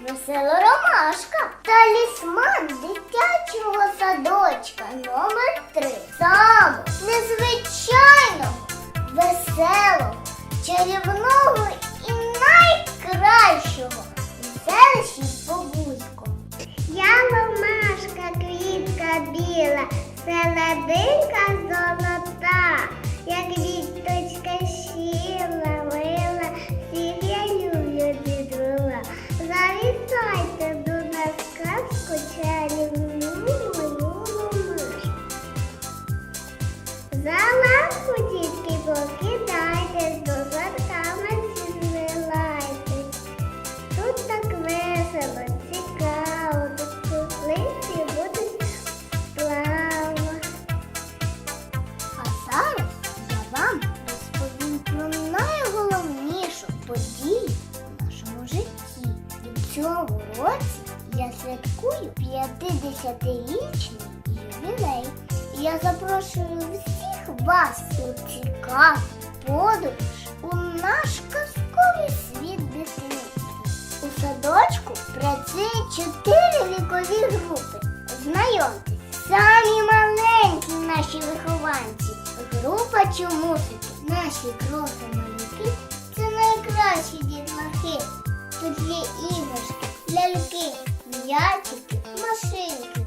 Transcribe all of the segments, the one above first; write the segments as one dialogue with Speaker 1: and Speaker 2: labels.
Speaker 1: Весела ромашка. Талісман дитячого садочка номер 3 Самого незвичайного, веселого, чарівного і найкращого селищі Побузько. Я ромашка, квітка біла, селединка золота, 50-річний ювілей. Я запрошую всіх вас у цікаву подорож у наш казковий світ дитинства. У садочку працює чотири вікові групи. Знайомтесь, самі маленькі наші вихованці. Група чомусики. Наші кроки малюки це найкращі дітлахи. Тут є іграшки, ляльки, м'ячики, машинки.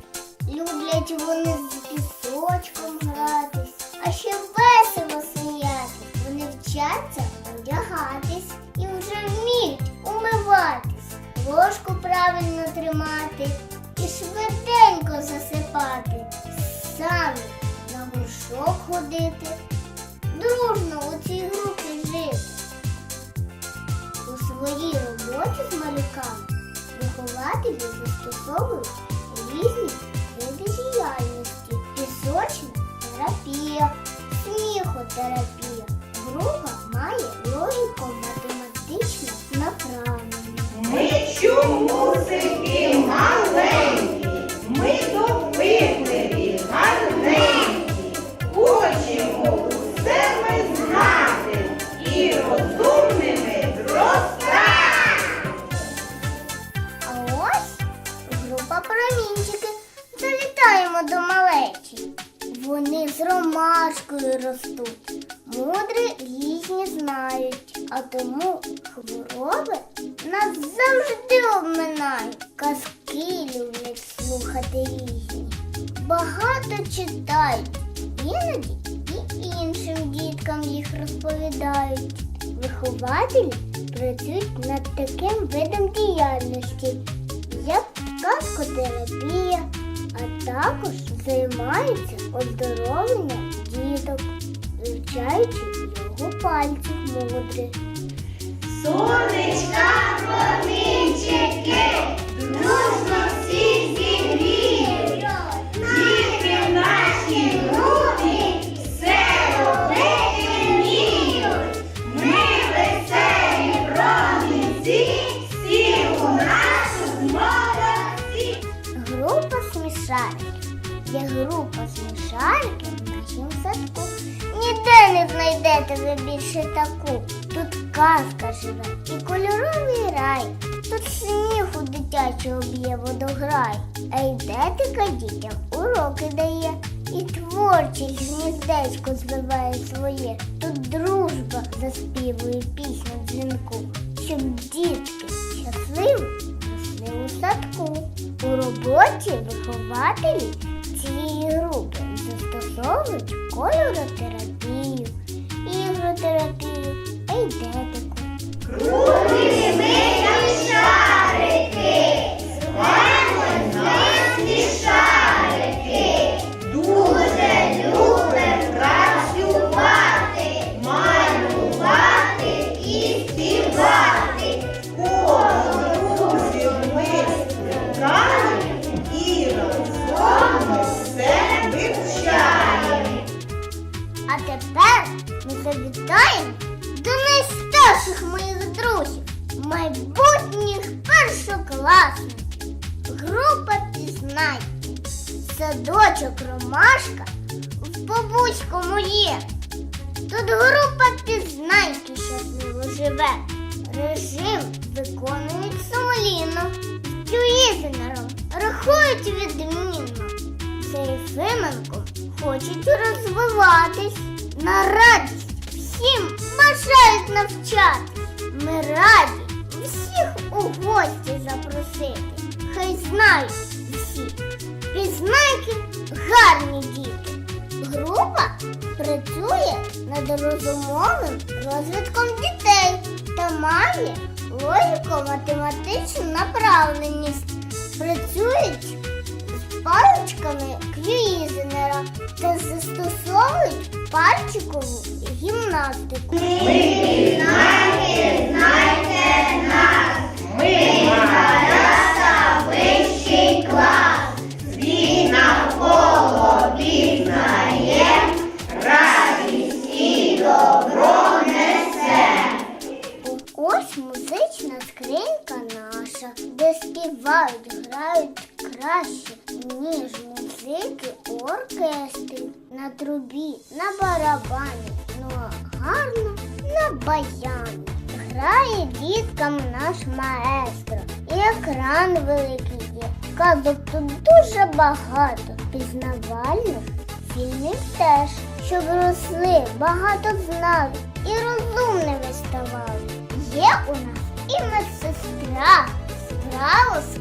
Speaker 1: Люблять вони з пісочком гратись, а ще весело сміятись. Вони вчаться одягатись і вже вміють умиватись, ложку правильно тримати і швиденько засипати, самі на горшок ходити, дружно у цій групі жити. У своїй роботі з малюками вихователі застосовують різні терапія, сміхотерапія. Друга має логіко-математичне направлення.
Speaker 2: Ми чомусики маленькі,
Speaker 1: ростуть, мудри різні знають, а тому хвороби нас завжди обминають. Казки люблять слухати різні. Багато читають, іноді і іншим діткам їх розповідають. Вихователі працюють над таким видом діяльності, як казкотерапія, а також займаються оздоровленням діток, вивчаючи його пальців мудрих.
Speaker 2: Сонечка, промінчики, дружно всі зігріють. Дітки в нашій групі все робити вміють. Ми веселі промінці, всі у нас молодці.
Speaker 1: Група смішариків. Є група смішариків в нашому садку. Ніде не знайдете ви більше таку. Тут казка живе і кольоровий рай. Тут сміху дитячого б'є водограй. А йдетика дітям уроки дає. І творчість гніздечко звиває своє. Тут дружба заспівує пісню дзвінку, щоб дітки щасливі росли у садку. У роботі вихователі цієї групи застосовують кольоротерапію, ігротерапію, ейдетику.
Speaker 2: Круглі
Speaker 1: майбутніх першокласників. Група пізнай. Садочок Ромашка в Побузькому є. Тут група пізнайки щасливо живе. Режим виконують сумлінно. Кюїзенером рахують відмінно. За Єфименком хочуть розвиватись на радість. Всім бажають навчати. Ми раді гості запросити. Хай знають всі. Пізнайки гарні діти. Група працює над розумовим розвитком дітей та має логіко-математичну направленість. Працюють з паличками Квізенера та застосовують пальчикову гімнастику. Співають, грають краще, ніж музики оркестрів на трубі, на барабані, ну а гарно на баяні. Грає діткам наш маестро, і екран великий є. Казок тут дуже багато, пізнавальних фільмів теж, щоб росли, багато знали і розумними ставали. Є у нас і медсестра, знає.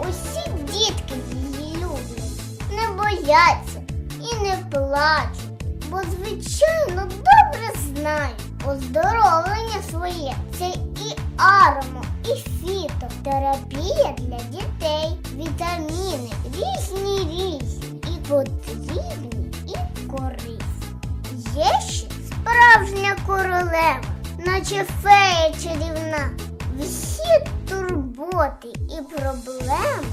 Speaker 1: Усі дітки її люблять, не бояться і не плачуть, бо звичайно добре знають оздоровлення своє. Це і аромо, і фітотерапія для дітей, вітаміни різні різні, і потрібні, і корисні. Є ще справжня королева, наче фея чарівна. Турботи і проблеми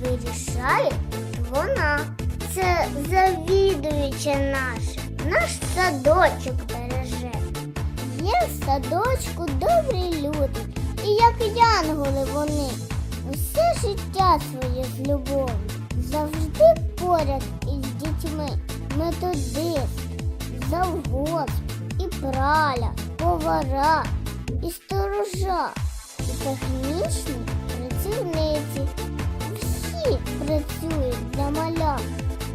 Speaker 1: вирішає вона. Це завідуюча наша, наш садочок береже. Є в садочку добрі люди, і як янголи вони, усе життя своє з любов'ю, завжди поряд із дітьми, методист, завгосп, і праля, повара, і сторожа, технічні працівниці. Всі працюють для малят.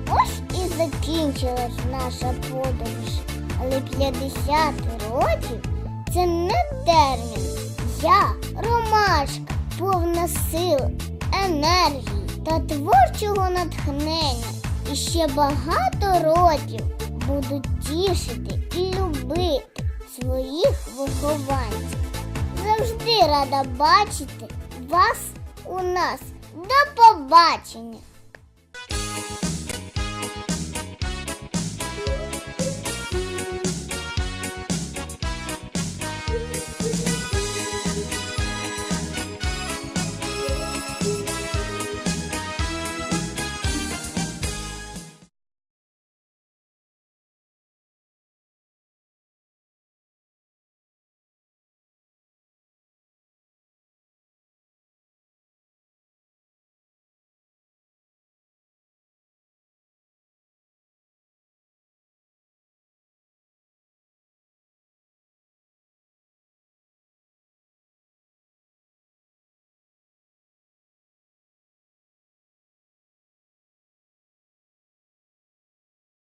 Speaker 1: Ось і закінчилась наша подорож. Але 50 років це не термін. Я ромашка, повна сил, енергії та творчого натхнення. І ще багато років буду тішити і любити своїх вихованців завжди рада бачити вас у нас. До побачення!